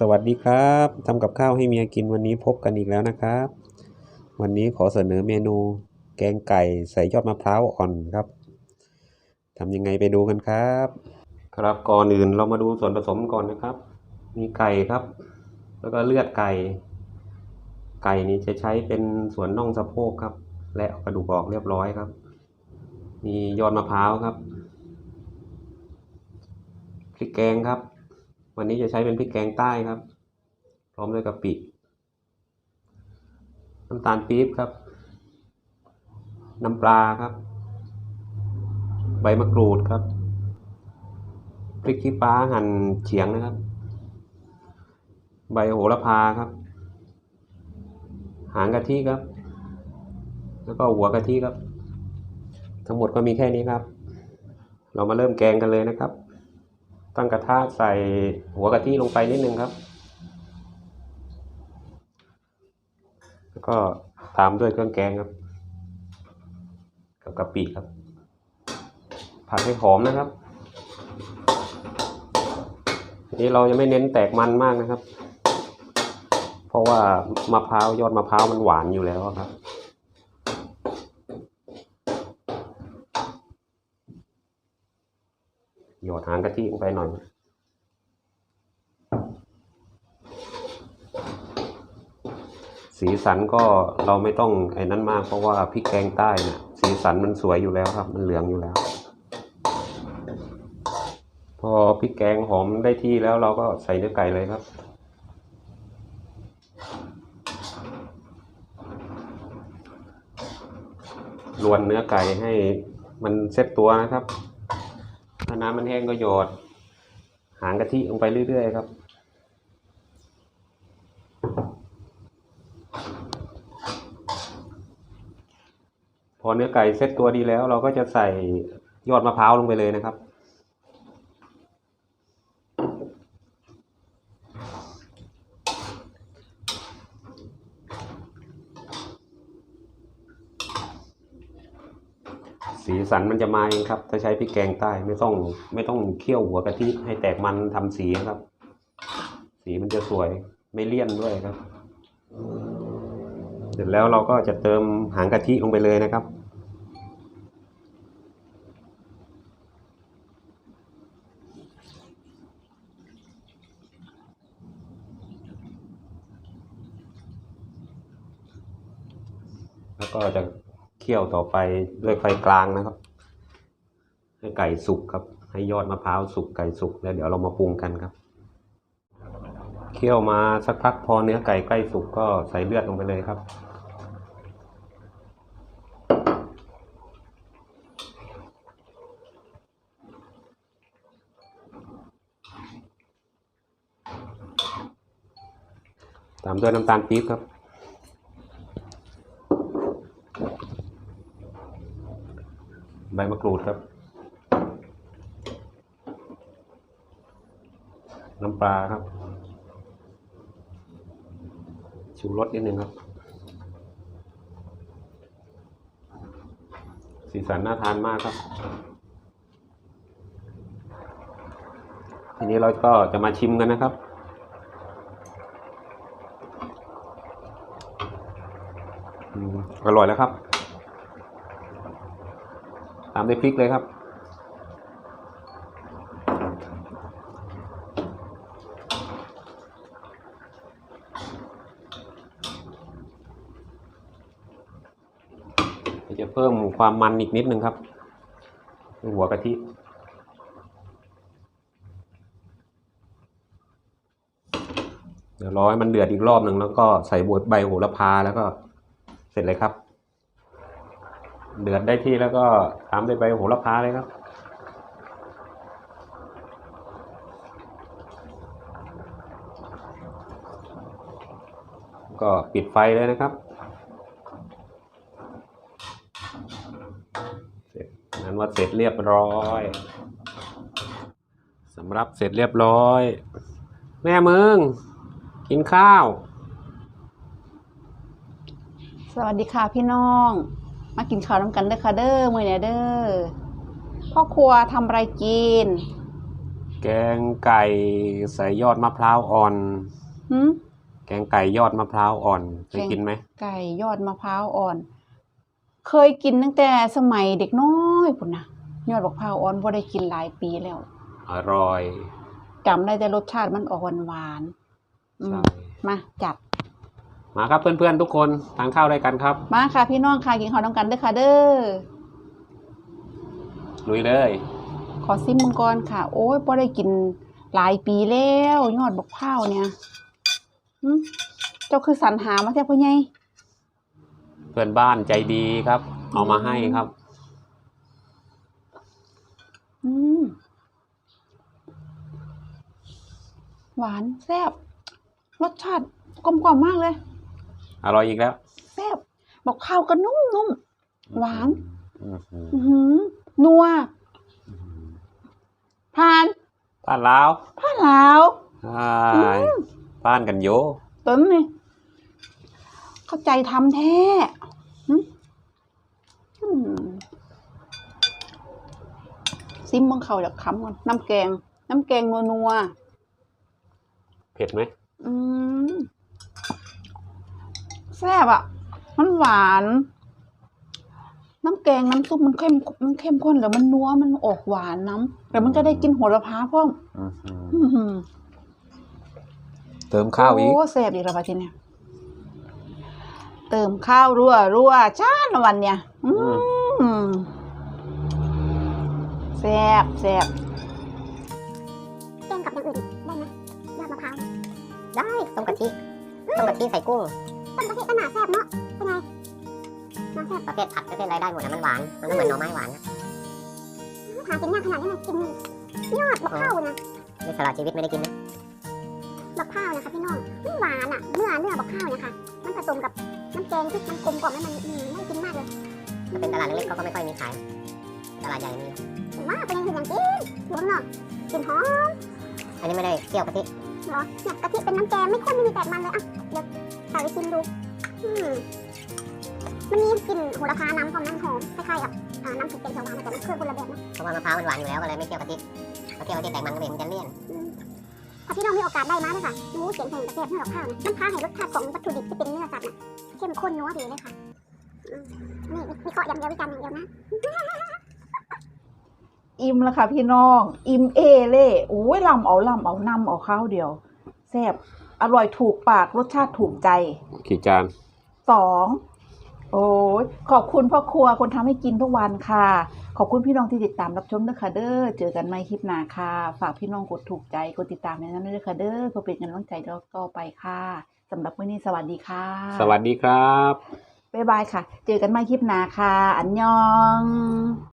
สวัสดีครับทำกับข้าวให้เมียกินวันนี้พบกันอีกแล้วนะครับ วันนี้ขอเสนอเมนูแกงไก่ใส่ยอดมะพร้าวอ่อนครับทำยังไงไปดูกันครับ ครับก่อนอื่นเรามาดูส่วนผสมก่อนนะครับ มีไก่ครับ แล้วก็เลือดไก่ ไก่นี้จะใช้เป็นส่วนน่องสะโพกครับ และกระดูกออกเรียบร้อยครับ มียอดมะพร้าวครับพริกแกงครับ วันนี้จะใช้เป็นพริกแกงใต้ครับ พร้อมด้วยกะปิน้ำตาลปี๊บครับ น้ำปลาครับ ใบมะกรูดครับ พริกขี้ฟ้าหั่นเฉียงนะครับ ใบโหระพาครับ หางกะทิครับ แล้วก็หัวกะทิครับ ทั้งหมดก็มีแค่นี้ครับ เรามาเริ่มแกงกันเลยนะครับ ตั้งกระทะใส่หัวกะทิลงไปนิดนึงครับ แล้วก็ตามด้วยเครื่องแกงครับ กับกะปิครับ ผัดให้หอมนะครับนี้เราจะไม่เน้นแตกมันมากนะครับ เพราะว่ามะพร้าวยอดมะพร้าวมันหวานอยู่แล้วครับ หยอดหางกะทิลงไปหน่อย สีสันก็เราไม่ต้องไอ้นั้นมากเพราะว่าพริกแกงใต้เนี่ยสีสันมันสวยอยู่แล้วครับ มันเหลืองอยู่แล้ว พอพริกแกงหอมได้ที่แล้วเราก็ใส่เนื้อไก่เลยครับรวนเนื้อไก่ให้มันเซ็ตตัวนะครับ น้ำมันแห้งก็หยอด หางกะทิลงไปเรื่อยๆครับ พอเนื้อไก่เซ็ตตัวดีแล้ว เราก็จะใส่ยอดมะพร้าวลงไปเลยนะครับ สีสันมันจะมาเองครับ ถ้าใช้พริกแกงใต้ไม่ต้อง ไม่ต้องเคี่ยวหัวกะทิให้แตกมันทำสีครับ สีมันจะสวยไม่เลี่ยนด้วยครับ เสร็จแล้วเราก็จะเติมหางกะทิลงไปเลยนะครับแล้วก็จะ เคี่ยวต่อไปด้วยไฟกลางนะครับ ให้ไก่สุกครับ ให้ยอดมะพร้าวสุกไก่สุกแล้วเดี๋ยวเรามาปรุงกันครับ เคี่ยวมาสักพักพอเนื้อไก่ใกล้สุกก็ใส่เลือดลงไปเลยครับตามด้วยน้ำตาลปี๊บครับ ใบมะกรูดครับ น้ำปลาครับชูรสนิดนึงครับ สีสันน่าทานมากครับ ทีนี้เราก็จะมาชิมกันนะครับอืมอร่อยแล้วครับ ตามด้วยพริกเลยครับ จะเพิ่มความมันอีกนิดนึงครับหัวกะทิเดี๋ยวรอให้มันเดือดอีกรอบหนึ่งแล้วก็ใส่บวใบโหระพาแล้วก็เสร็จเลยครับ เดือดได้ที่แล้วก็ตามด้วยใบโหระพาเลยครับ ก็ปิดไฟเลยนะครับ เสร็จนั้นว่าเสร็จเรียบร้อยสำหรับเสร็จเรียบร้อย แม่มึง กินข้าว สวัสดีค่ะพี่น้อง มากินข้าวน้ำกันเด้อค่ะเด้อมื้อนี้เด้อพ่อครัวทำอะไรกินแแกงไก่ใส่ยอดมะพร้าวอ่อน หืมแกงไก่ยอดมะพร้าวอ่อนเคยแกงกินไหมไก่ยอดมะพร้าวอ่อน เคยกินตั้งแต่สมัยเด็กน้อยพุ่นนะยอดมะพร้าวอ่อนบ่ได้กินหลายปีแล้ว อร่อยจำได้แต่รสชาติมันออกหวานๆอืมใช่มาจัด มาครับเพื่อนๆทุกคนทานข้าวด้วยกันครับ มาค่ะพี่น้องค่ะกินข้าวน้ำกันเด้อค่ะเด้อลุยเลย ขอซิมมังกรค่ะ โอ้ยพอได้กินหลายปีแล้วยอดบักพร้าวเนี่ยหึเจ้าคือสรรหามาแท้พ่อใหญ่เพื่อนบ้านใจดีครับ เอามาให้ครับ อืมหวานแซ่บรสชาติกลมกล่อมมากเลย อร่อยอีกแล้วแซ่บบักพร้าวก็นุ่มๆหวานอื้อหืออือหือนัวผ่านป้านลาวผ่านลาวใช่ป้านกันโยเติมนี่เข้าใจทำแท้หึอืมซิมบังเขาจากคำก่อนน้ำแกง น้ำแกงนัวนัวเผ็ดไหมๆอืมแซ่บอะ มันหวาน น้ำแกงน้ำซุปมันเข้มมันเข้มข้นแล้วมันนัวมันออกหวานน้ำแต่มันก็ได้กินโหัวละพาพ่อมอื้อหืออื้อหือเติมข้าวอีก โอ้แซ่บอีกแล้วปะทีเนี่ยเติมข้าวรั่วรั่วจ้านละวันเนี่ยอืมแซ่บแซ่บแกงกับอย่างอื่นได้ไหมยอดมะพร้าว ได้ต้มกะทิต้มกะทิใส่กุ้ง ต้มกะทิก็หนาแซ่บเนาะเป็นไงหนาแซ่บประเภทผัดประเภทอะไรได้หมดนะมันหวาน มันก็เหมือนหน่อไม้หวานนะหากินยากขนาดนี้นะกินยอดมะพร้าวนะนี่สละชีวิตไม่ได้กินนะมะพร้าวนะคะพี่น้องมันหวานอะเนื้อเนื้อมะพร้าวนะคะมันผสมกับน้ำแกงที่มันกลมกล่อมแล้วมันอืมน่ากินมากเลยถ้าเป็นตลาดเล็กๆเขาก็ไม่ค่อยมีขายตลาดใหญ่มีว้าเป็นยังไงอย่างกินอยู่ข้างนอกกลินหอมอันนี้ไม่ได้เคี่ยวกะทิเหรอเนี่ยกะทิเป็นน้ำแกงไม่ข้นไม่มีแตกมันเลยอะเดี๋ยวใส่ไปชิมดูอืมมันมีกลิ่นโหระพาน้ำความน้ำหอมคล้ายๆกับอ่าน้ำผึ้งเป็นเขียวหวานแต่มันเครื่องคนละแบบนะเพราะว่ามะพร้าวมันหวานอยู่แล้วก็เลยไม่เคี่ยวกะทิถ้าเคี่ยวกะทิแตกมันก็เลยมันจะเลี่ยนถ้าพี่น้องมีโอกาสได้มาเลยค่ะหมูเสียงแห่งประเทศให้กับข้าวนะน้ำพร้าให้รสชาติของวัตถุดิบที่เป็นเนื้อสัตว์น่ะเข้มข้นนัวดีเลยค่ะอืมนี่วิเคราะห์อย่างเดียววิจารณ์อย่างเดียวนะอิ่มแล้วค่ะพี่น้อง อิ่มเอเล่โอ้ยลำเอาลำเอานำเอาข้าวเดียวแซ่บ อร่อยถูกปากรสชาติถูกใจ กี่จาน สอง โอ้ยขอบคุณพ่อครัวคนทำให้กินทุกวันค่ะ ขอบคุณพี่น้องที่ติดตามรับชมด้วยค่ะเด้อ เจอกันใหม่คลิปหน้าค่ะ ฝากพี่น้องกดถูกใจ กดติดตามในนั้นด้วยค่ะเด้อเพื่อเป็นกำลังใจต่อไปค่ะสำหรับวันนี้สวัสดีค่ะ สวัสดีครับ บ๊ายบายค่ะ เจอกันใหม่คลิปหน้าค่ะ อันยอง